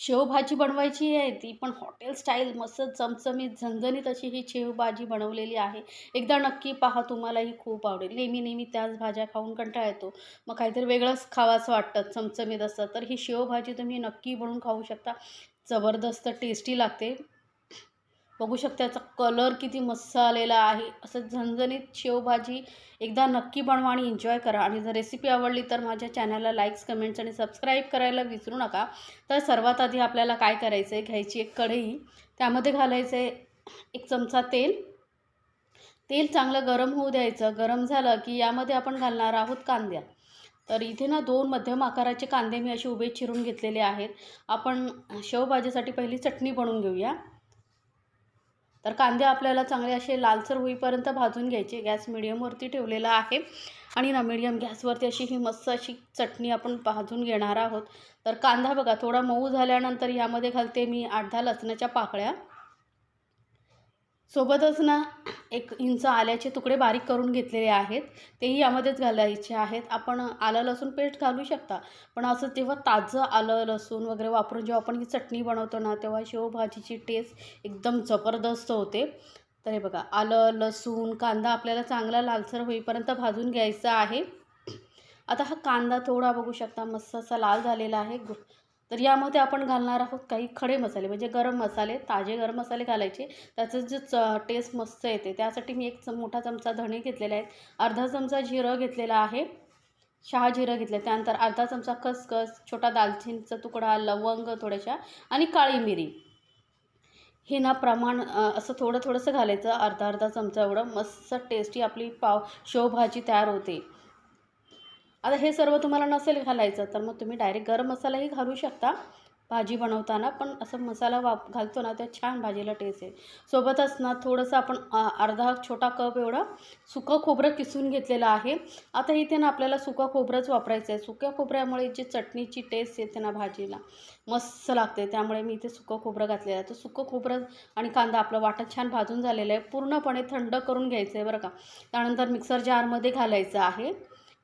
शेवभाजी बनवायची आहे ती पण हॉटेल स्टाईल मस्त चमचमीत झणझणीत अशी ही शेवभाजी बनवलेली आहे. एकदा नक्की पहा तुम्हालाही खूप आवडेल. नेहमी नेहमी त्याच भाज्या खाऊन कंटाळा येतो. मग काहीतरी वेगळंच खावासं वाटतं चमचमीत असं. तर ही शेवभाजी तुम्ही नक्की बनवून खाऊ शकता. जबरदस्त टेस्टी लागते. बघू शकता त्याचा कलर किती मस्त आलेला आहे. असं झणझणीत शेवभाजी एकदा नक्की बनवा आणि एन्जॉय करा. आणि जर रेसिपी आवडली तर माझ्या चॅनलला लाईक्स कमेंट्स आणि सबस्क्राईब करायला विसरू नका. तर सर्वात आधी आपल्याला काय करायचं आहे घ्यायची एक कढई. त्यामध्ये घालायचं आहे एक चमचा तेल. तेल चांगलं गरम होऊ द्यायचं. गरम झालं की यामध्ये आपण घालणार आहोत कांद्या. तर इथे ना दोन मध्यम आकाराचे कांदे मी असे उभे चिरून घेतलेले आहेत. आपण शेवभाजीसाठी पहिली चटणी बनवून घेऊया. तर कांदे आपल्याला चांगले असे लालसर होईपर्यंत भाजून घ्यायचे. गॅस मिडियमवरती ठेवलेला आहे. आणि ना मिडियम गॅसवरती अशी ही मस्त अशी चटणी आपण भाजून घेणार आहोत. तर कांदा बघा थोडा मऊ झाल्यानंतर यामध्ये घालते मी आठ दहा लसणाच्या पाकळ्या. सोबतच ना एक इंच आल्याचे तुकडे बारीक करून घेतलेले आहेत. तेही यामध्येच घालायचे आहेत. आपण आलं लसूण पेस्ट घालू शकता. पण असं तेव्हा ताजं आलं लसूण वगैरे वापरून जेव्हा आपण ही चटणी बनवतो ना तेव्हा शेवभाजीची टेस्ट एकदम जबरदस्त होते. तर हे बघा आलं लसूण कांदा आपल्याला चांगला लालसर होईपर्यंत भाजून घ्यायचा आहे. आता हा कांदा थोडा बघू शकता मस्त असा लाल झालेला आहे. तर यामध्ये आपण घालणार आहोत काही खडे मसाले म्हणजे गरम मसाले ताजे गरम मसाले घालायचे. त्याचं जे च टेस्ट मस्त येते. त्यासाठी मी एक चम मोठा चमचा धणे घेतलेला आहे. अर्धा चमचा जिरं घेतलेला आहे. शहा जिरं घेतलं त्यानंतर अर्धा चमचा खसखस छोटा दालचिनीचा तुकडा लवंग थोड्याशा आणि काळी मिरी. हे ना प्रमाण असं थोडं थोडंसं घालायचं. अर्धा अर्धा चमचा एवढं मस्त टेस्टी आपली पाव शेवभाजी तयार होते. आता हे सर्व तुम्हाला नसेल घालायचं तर मग तुम्ही डायरेक्ट गरम मसालाही घालू शकता. भाजी बनवताना पण असं मसाला वाप घालतो ना त्या छान भाजीला टेस्ट आहे सोबतच ना थोडंसं आपण अर्धा छोटा कप एवढा सुकं खोबरं किसून घेतलेलं आहे. आता इथे ना आपल्याला सुकं खोबरंच वापरायचं आहे. सुक्या खोबऱ्यामुळे जी चटणीची टेस्ट येते ना भाजीला मस्त लागते. त्यामुळे मी इथे सुकं खोबरं घातलेलं आहे. तर सुकं खोबरं आणि कांदा आपलं वाटत छान भाजून झालेलं आहे. पूर्णपणे थंड करून घ्यायचं आहे बरं का. त्यानंतर मिक्सर जारमध्ये घालायचं आहे.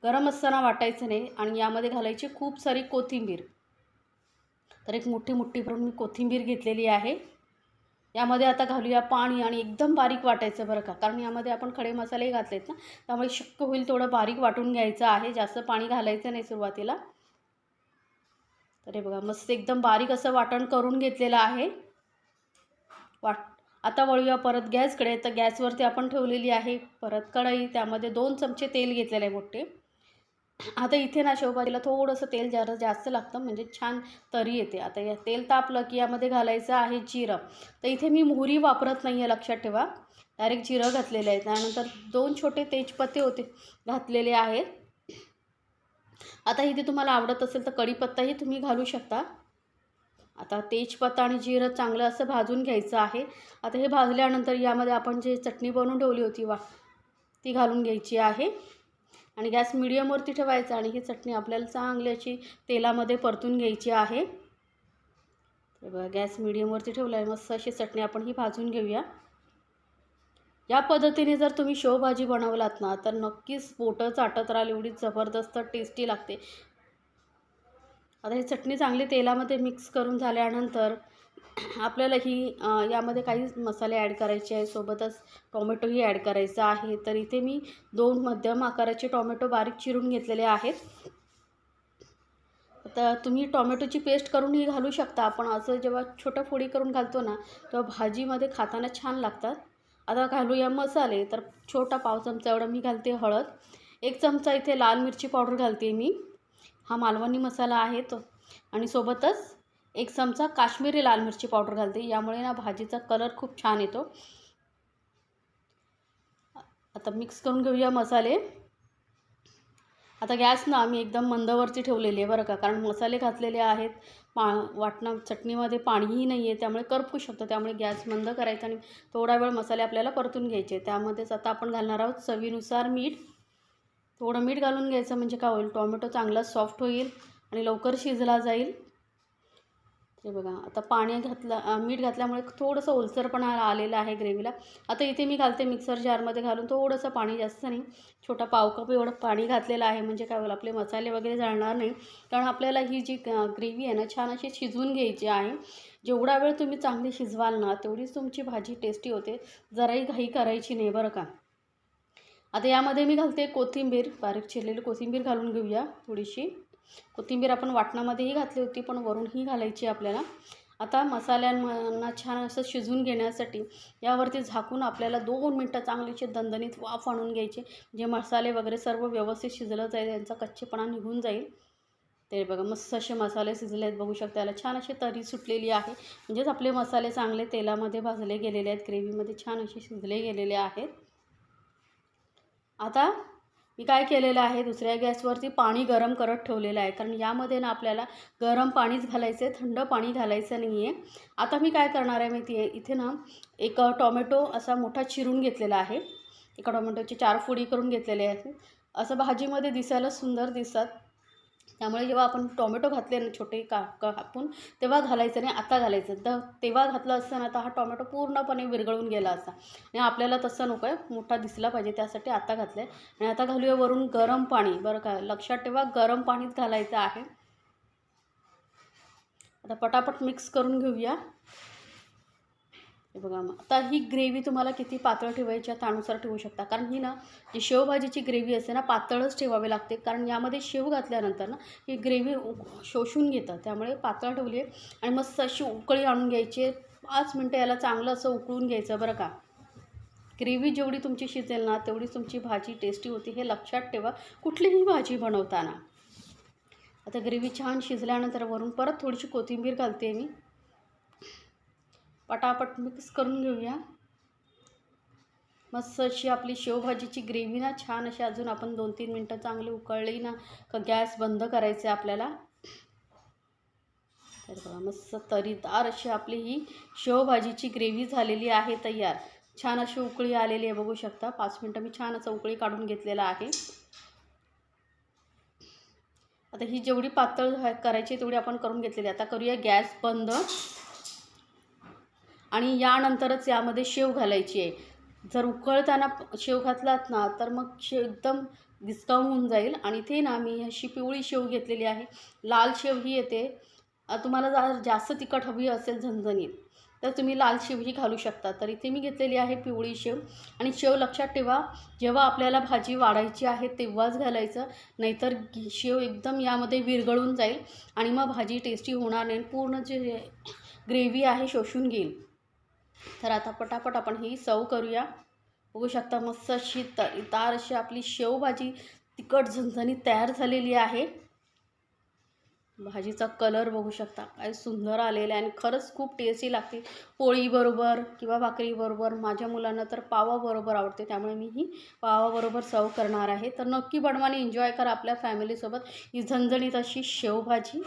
गरम असताना वाटायचं नाही आणि यामध्ये घालायची खूप सारी कोथिंबीर. तर एक मोठी मोठी भरून मी कोथिंबीर घेतलेली आहे. यामध्ये आता घालूया पाणी आणि एकदम बारीक वाटायचं बरं का. कारण यामध्ये आपण खडे मसालेही घातलेत ना त्यामुळे शक्य होईल थोडं बारीक वाटून घ्यायचं आहे. जास्त पाणी घालायचं नाही सुरुवातीला. तर हे बघा मस्त एकदम बारीक असं वाटण करून घेतलेलं आहे. वाट आता वळूया परत गॅसकडे. तर गॅसवरती आपण ठेवलेली आहे परत कढई. त्यामध्ये दोन चमचे तेल घेतलेले आहे मोठे. आता इथे ना शेवभाजीला थोडंसं तेल जरा जास्त लागतं म्हणजे छान तरी येते. आता या तेल तापलं की यामध्ये घालायचं आहे जिरं. तर इथे मी मोहरी वापरत नाही आहे लक्षात ठेवा. डायरेक्ट जिरं घातलेलं आहे. त्यानंतर दोन छोटे तेजपत्ते होते घातलेले आहेत. आता इथे तुम्हाला आवडत असेल तर कढीपत्ताही तुम्ही घालू शकता. आता तेजपत्ता आणि जिरं चांगलं असं भाजून घ्यायचं आहे. आता हे भाजल्यानंतर यामध्ये आपण जे चटणी बनवून ठेवली होती वा ती घालून घ्यायची आहे. आणि गॅस मिडियमवरती ठेवायचा आणि ही चटणी आपल्याला चांगली अशी तेलामध्ये परतून घ्यायची आहे. बघा गॅस मिडियमवरती ठेवला आहे मस्त अशी चटणी आपण ही भाजून घेऊया. या पद्धतीने जर तुम्ही शेवभाजी बनवलात ना तर नक्कीच पोटं चाटत राहाल एवढी जबरदस्त टेस्टी लागते. आता ही चटणी चांगली तेलामध्ये मिक्स करून झाल्यानंतर आपल्याला ही यामध्ये काही मसाले ॲड करायचे आहे सोबतच टोमॅटोही ॲड करायचा आहे. तर इथे मी दोन मध्यम आकाराचे टोमॅटो बारीक चिरून घेतलेले आहेत. आता तुम्ही टोमॅटोची पेस्ट करूनही घालू शकता. आपण असं जेव्हा छोटं फोडी करून घालतो ना तेव्हा भाजीमध्ये खाताना छान लागतात. आता घालूया मसाले. तर छोटा पाव चमचा एवढा मी घालते हळद. एक चमचा इथे लाल मिरची पावडर घालते मी. हा मालवणी मसाला आहे तो. आणि सोबतच एक चमचा काश्मीरी लाल मिरची पावडर घालते. यामुळे ना भाजीचा कलर खूप छान येतो. आता मिक्स करून घेऊया मसाले. आता गॅस ना आम्ही एकदम मंदवरती ठेवलेली आहे बरं का. कारण मसाले घातलेले आहेत. पा वाटणं चटणीमध्ये पाणीही नाही आहे त्यामुळे करपू शकतो. त्यामुळे गॅस मंद करायचा आणि थोडा वेळ मसाले आपल्याला परतून घ्यायचे. त्यामध्येच आता आपण घालणार आहोत चवीनुसार मीठ. थोडं मीठ घालून घ्यायचं म्हणजे काय होईल? टोमॅटो चांगला सॉफ्ट होईल आणि लवकर शिजला जाईल. हे बघा आता पाणी घातलं मीठ घातल्यामुळे थोडंसं ओलसरपणा आलेला आहे ग्रेव्हीला. आता इथे मी घालते मिक्सर जारमध्ये घालून थोडंसं पाणी जास्त नाही. छोटा पावकप एवढं पाणी घातलेलं आहे म्हणजे काय होईल आपले मसाले वगैरे जाणार नाही. कारण आपल्याला ही जी ग्रेव्ही आहे ना छान अशी शिजवून घ्यायची आहे. जेवढा वेळ तुम्ही चांगली शिजवाल ना तेवढीच तुमची भाजी टेस्टी होते. जराही घाई करायची नाही बरं का? आता यामध्ये मी घालते कोथिंबीर बारीक चिरलेली कोथिंबीर घालून घेऊया थोडीशी. कोथिंबीर आपण वाटणामध्येही घातली होती पण वरूनही घालायची आपल्याला. आता मसाल्यांना छान असं शिजवून घेण्यासाठी यावरती झाकून आपल्याला दोन मिनटं चांगलीचे दणदणीत वाफ आणून घ्यायचे. जे मसाले वगैरे सर्व व्यवस्थित शिजलं जाईल त्यांचा कच्चेपणा निघून जाईल. ते बघा मस्त असे मसाले शिजले आहेत. बघू शकता याला छान अशी तरी सुटलेली आहे. म्हणजेच आपले मसाले चांगले तेलामध्ये भाजले गेलेले आहेत. ग्रेव्हीमध्ये छान असे शिजले गेलेले आहेत. आता मी काय केलेलं आहे? दुसऱ्या गॅसवरती पाणी गरम करत ठेवलेलं आहे. कारण यामध्ये ना आपल्याला गरम पाणीच घालायचं आहे थंड पाणी घालायचं नाही आहे आता मी काय करणार आहे माहिती आहे इथे ना एक टॉमॅटो असा मोठा चिरून घेतलेला आहे. एका टोमॅटोची चार फोडी करून घेतलेले आहेत. असं भाजीमध्ये दिसायला सुंदर दिसतात. त्यामुळे जेव्हा आपण टोमॅटो घातले ना छोटे का कापून तेव्हा घालायचं नाही आता घालायचं. तर तेव्हा घातलं असतं ना तर हा टोमॅटो पूर्णपणे विरघळून गेला असता आणि आपल्याला तसं नको आहे मोठा दिसला पाहिजे त्यासाठी आता घातलं आहे आणि आता घालूया वरून गरम पाणी. बरं का लक्षात ठेवा गरम पाणीच घालायचं आहे. आता पटापट मिक्स करून घेऊया. हे बघा मग. आता ही ग्रेव्ही तुम्हाला किती पातळ ठेवायची आहे त्यानुसार ठेवू शकता. कारण ही ना जी शेवभाजीची ग्रेव्ही असते ना पातळच ठेवावी लागते. कारण यामध्ये शेव घातल्यानंतर ना ही ग्रेव्ही शोषून घेतं त्यामुळे पातळ ठेवली आहे. आणि मस्त अशी उकळी आणून घ्यायची आहे. पाच मिनटं याला चांगलं असं उकळून घ्यायचं बरं का. ग्रेव्ही जेवढी तुमची शिजेल ना तेवढी तुमची भाजी टेस्टी होती. हे लक्षात ठेवा. कुठलीही भाजी बनवताना. आता ग्रेव्ही छान शिजल्यानंतर वरून परत थोडीशी कोथिंबीर घालते मी. पटापट मिक्स करून घेऊया. मस्त अशी आपली शेवभाजीची ग्रेव्ही ना छान अशी अजून आपण दोन तीन मिनटं चांगली उकळली ना का गॅस बंद करायचे आपल्याला. तर बघा मस्त तरीदार अशी आपली ही शेवभाजीची ग्रेव्ही झालेली आहे तयार. छान अशी उकळी आलेली आहे बघू शकता. पाच मिनटं मी छान असं उकळी काढून घेतलेलं आहे. आता ही जेवढी पातळ करायची तेवढी आपण करून घेतलेली आहे. आता करूया गॅस बंद. आणि यानंतरच यामध्ये शेव घालायची आहे. जर उकळताना शेव घातलात ना तर मग शेव एकदम डिस्काउंट होऊन जाईल. आणि ते ना मी अशी पिवळी शेव घेतलेली आहे. लाल शेव ही येते. तुम्हाला जर जास्त तिखट हवी असेल झणझणीत तर तुम्ही लाल शेव ही घालू शकता. तर इथे मी घेतलेली आहे पिवळी शेव. आणि शेव लक्षात ठेवा जेव्हा आपल्याला भाजी वाढायची आहे तेव्हाच घालायचं. नाहीतर शेव एकदम यामध्ये विरघळून जाईल आणि मग भाजी टेस्टी होणार नाही. पूर्ण जे ग्रेव्ही आहे शोषून घेईल. तर आता पटापट आपण ही सव करूया. बघू शकता मस्त अशी तार अशी आपली शेवभाजी तिखट झणझणीत तयार झालेली आहे. भाजीचा कलर बघू शकता काय सुंदर आलेला आहे आणि खरंच खूप टेस्टी लागते. पोळीबरोबर किंवा भाकरीबरोबर माझ्या मुलांना तर पावाबरोबर आवडते त्यामुळे मी ही पावाबरोबर सर्व करणार आहे. तर नक्की बनवाने एन्जॉय करा आपल्या फॅमिलीसोबत ही झणझणीत अशी शेवभाजी.